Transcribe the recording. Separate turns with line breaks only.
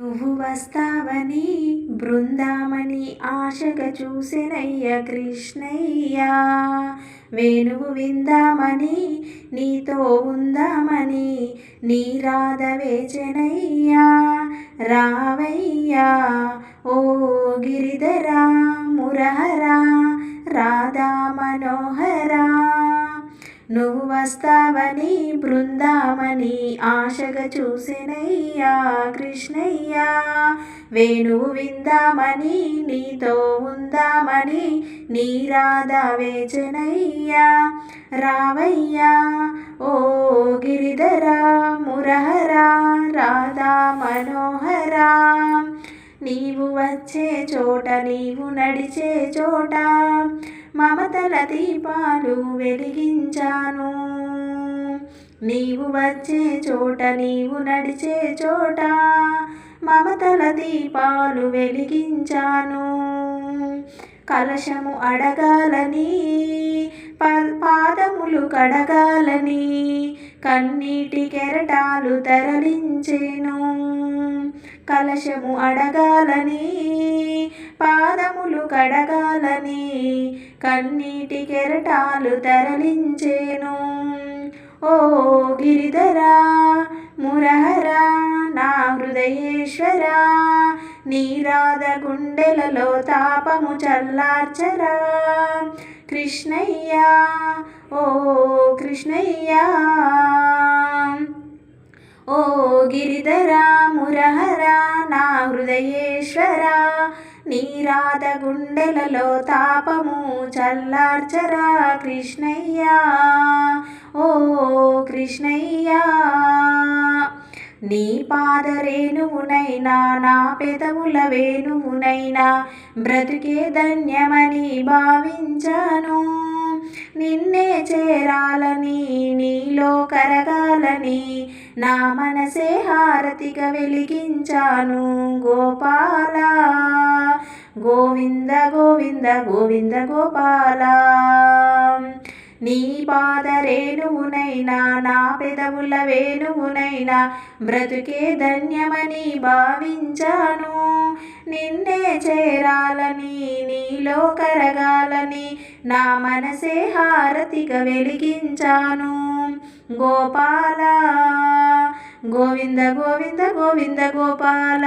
నువ్వు వస్తావని బృందామని ఆశగా చూసినయ్య కృష్ణయ్య. వేణువు విందామని నీతో ఉందామని నీ రాధ వేచనయ్యా. రావయ్యా ఓ గిరిధరా మురహరా రాధా నువ్వు వస్తావని బృందామని ఆశగా చూసినయ్యా కృష్ణయ్య. వేణువు విందామని నీతో ఉందామని నీ రాధా వేచనయ్యా. రావయ్యా ఓ గిరిధరా మురహరా రాధా మనోహరా. నీవు వచ్చే చోట నీవు నడిచే చోట మమతల దీపాలు వెలిగించాను. నీవు వచ్చే చోట నీవు నడిచే చోట మమతల దీపాలు వెలిగించాను. కలశము అడగాలని పాదములు కడగాలని కన్నీటి కెరటాలు తరలించేను. కలశము అడగాలని పాదములు కడగాలని కన్నీటి కెరటాలు తరలించేను. ఓ గిరిధరా మురహరా నా హృదయేశ్వరా నీరాధ గుండెలలో తాపము చల్లార్చరా. కృష్ణయ్య ఓ కృష్ణయ్యా. ఓ గిరిధరా మురహరా నా హృదయేశ్వరా నీరాధ గుండెలలో తాపము చల్లార్చరా కృష్ణయ్యా. ఓ కృష్ణయ్యా నీ పాదరేణువునైనా నా పెదవుల వేణువునైనా బ్రతుకే ధన్యమని భావించాను. నిన్నే చేరాలని నీలో కరగాలని నా మనసే హారతిగా వెలిగించాను. గోపాల గోవింద గోవింద గోవింద గోపాల. నీ పాదరేణువునైనా నా పెదవుల వేణువునైనా బ్రతుకే ధన్యమని భావించాను. నిన్నే చేరాలని నీలో కరగాలని నా మనసే హారతిగా వెలిగించాను. గోపాల గోవింద గోవింద గోవింద గోపాల.